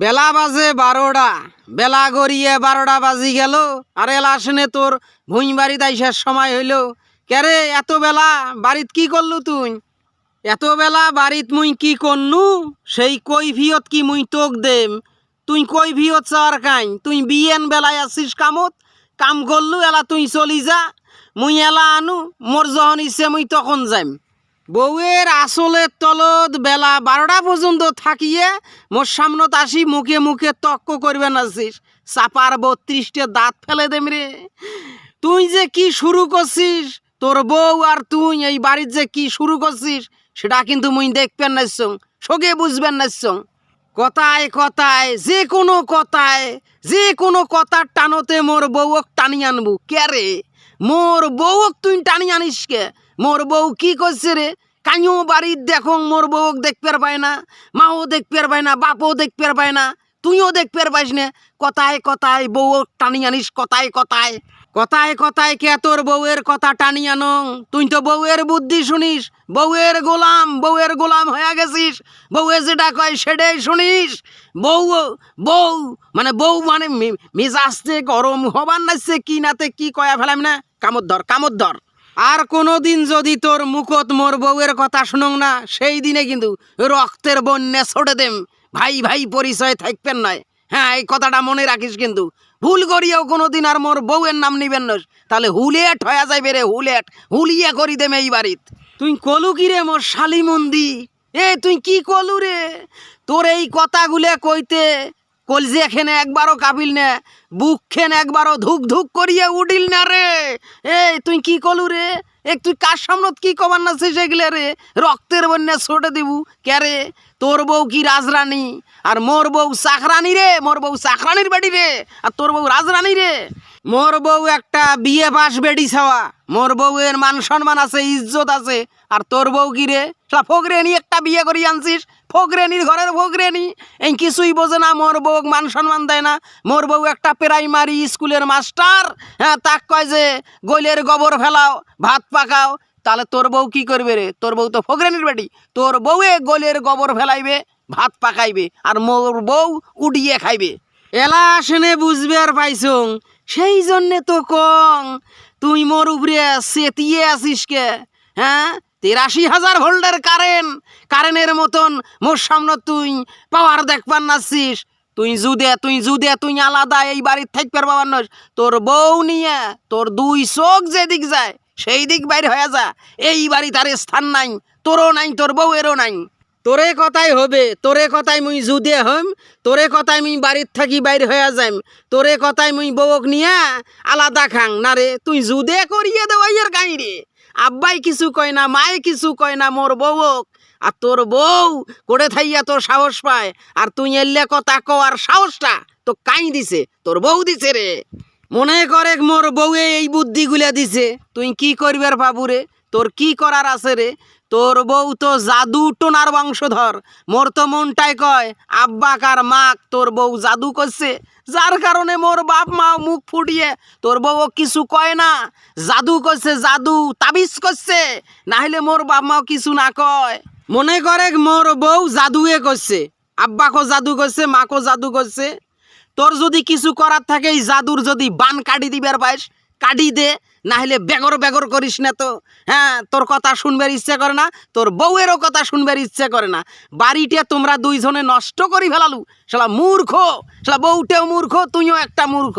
বেলা বাজে বারোটা। বেলা গড়িয়ে বারোটা বাজি গেল, আর এলা আসনে তোর ভুঁই বাড়িতে আইসার সময় হইল। ক্যারে এত বেলা বাড়িত কি করলু তুই? এত বেলা বাড়িত মুই কি করনু? সেই কৈফিয়ত কি মুই তোক দেম? তুই কৈফিয়ত চাওয়ার কাইন? তুই বিয়েন বেলায় আসিস কামত? কাম করলু, এলা তুই চলি যা। মুই এলা আনু, মোর যখন ইচ্ছে মুই তখন যাইম। বউয়ের আসলের তলত বেলা বারোটা পর্যন্ত থাকিয়ে মোর সামনত আসি মুখে মুখে তক্ক করবে নাছিস চাপার বত্রিশটে দাঁত ফেলে দেম রে। তুই যে কি শুরু করছিস? তোর বউ আর তুই এই বাড়ির যে কি শুরু করছিস, সেটা কিন্তু মুই দেখবেন নাইছং সগে বুঝবেন নাইছং কথায় কথায়, যে কোনো কথায়, যে কোনো কথার টানতে মোর বউক টানি আনবু। কে রে? মোর বউক তুই টানি আনিস কে? মোর বউ কি করছে রে? কাইও বাড়ির দেখো মোর বউক দেখতে পায় না, মাও দেখতে পায় না, বাপও দেখতে পায় না, তুইও দেখতে পাইস না। কথায় কথায় বউক টানি আনিস, কথায় কথায়। কথায় কথায় কে তোর বউয়ের কথা টানি আনং? তুই তো বউয়ের বুদ্ধি শুনিস, বউয়ের গোলাম বউয়ের গোলাম হয়ে গেছিস, বউয়ে যেটা কয় সেটাই শুনিস। বউ বউ মানে বউ মানে মেজাজতে গরম হবার নাচছে কি নাতে কি কয়া ফেলাম না? কামত ধর কামত ধর। আর কোনো দিন যদি তোর মুখত মোর বউয়ের কথা শুনং না, সেই দিনে কিন্তু রক্তের বন্যা ছড়ে দেম। ভাই ভাই, পরিচয় থাকবেন নয় হ্যাঁ এই কথাটা মনে রাখিস কিন্তু। ভুল করিয়াও কোনো দিন আর মোর বউয়ের নাম নিবেন না। তাহলে হুলেট হয়ে যাইবে রে, হুলেট। হুলিয়া করি দেম এই বাড়িত। তুই কলু কি রে মোর শালি মন্দি এ, তুই কি কলু রে? তোর এই কথাগুলো কইতে কলজে খেনে একবারও কাবিল নে, বুক খেন একবারও ধুক ধুক করিয়ে উডিল না রে। এই, তুই কি কলু রে? এক তুই কার সামনত কি কবার না সেগুলো রে? রক্তের বন্যা ছোটে দিবু, কে রে? তোর বউ কি রাজরানী? আর মোর বউ চাকরানি রে? মোর বউ চাকরানির বাড়ি রে? আর তোর বউ রাজরানী রে? মোর বউ একটা বিয়ে পাস বেডি ছাওয়া। মোর বউয়ের মান সম্মান আছে, ইজ্জত আছে। আর তোর বউ কি রে? শালা ফকরেনি একটা বিয়ে করি আনছিস। ফকরেনির ঘরের ফকরেনি এই কিছুই বোঝে না, মোর বউ মান সম্মান দেয় না। মোর বউ একটা প্রাইমারি স্কুলের মাস্টার। হ্যাঁ তাক কয় যে গইলের গোবর ফেলাও, ভাত পাকাও, তাহলে তোর বউ কি করবে রে? তোর বউ তো ফকরেনির বেটি। তোর বউয়ে গলের গোবর ফেলাইবে, ভাত পাকাইবে, আর মোর বউ উডিয়ে খাইবে। এলা আসেনে বুঝবে আর পাইছং, সেই জন্যে তো কং, তুই মোর উপরে সেতিয়ে আসিস কে? হ্যাঁ তেরাশি হাজার ভোল্টের কারেন্ট কারেন্টের মতন মোর সামনে তুই পাওয়ার দেখবার নাচ্ছিস তুই জুদে তুই জুদে তুই আলাদা, এই বাড়ির থাকবার পাবার নস তোর বউ নিয়ে, তোর দুই চোখ যেদিক যায় সেই দিক বাইর হয়ে যা। এই বাড়ি তার স্থান নাই, তোরও নাই, তোর বউয়েরও নাই। তোরে কথাই হবে, তোরে কথাই মুই জুদে হম, তোরে কথাই মুই বাড়ির থাকি বাইর হয়ে যাইম তোরে কথাই মুই বউক নিয়া আলাদা খাং। না রে, তুই জুদে করিয়ে দেওয়াইয়ের গাই রে আব্বাই কিছু কয় না মায়ে কিছু কয় না, মোর বউক। আর তোর বউ করে থাইয়া তোর সাহস পায়। আর তুই এলে কথা আর সাহসটা তো কাই দিছে? তোর বউ দিছে রে। মনে করে মোর বউয়ে এই বুদ্ধিগুলা দিছে। তুই কি করবার বাবুরে তোর কি করার আছে রে? তোর বউ তো জাদু টোনার বংশধর। মোর তো মনটাই কয়, আব্বা কার মাক তোর বউ জাদু করছে। যার কারণে মোর বাপ মা মুখ ফুটিয়ে তোর বউ কিছু কয় না। জাদু করছে, জাদু তাবিজ করছে। না হলে মোর বাপ মাও কিছু না কয়। মনে করে মোর বউ জাদুয়ে করছে। আব্বাকো জাদু করছে মাকো জাদু করছে। তোর যদি কিছু করার থাকে, এই জাদুর যদি বান কাটি দিবার পাইস, কাটি দে। না হলে বেগর বেগর করিস না তো। হ্যাঁ তোর কথা শুনবার ইচ্ছে করে না, তোর বউয়েরও কথা শুনবার ইচ্ছে করে না। বাড়িটা তোমরা দুইজনে নষ্ট করি ফেলালু। শালা মূর্খ, শালা বউটেও মূর্খ, তুইও একটা মূর্খ।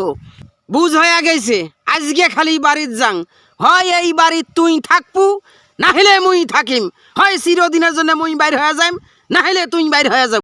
বুঝ হয়ে গেছে, আজকে খালি বাড়ির যাং। হয় এই বাড়ির তুই থাকবু না হলে মুই থাকিম। হয় চিরদিনের জন্য মুই বাইর হয়ে যাইম না হলে তুই বাইর হয়ে যাব।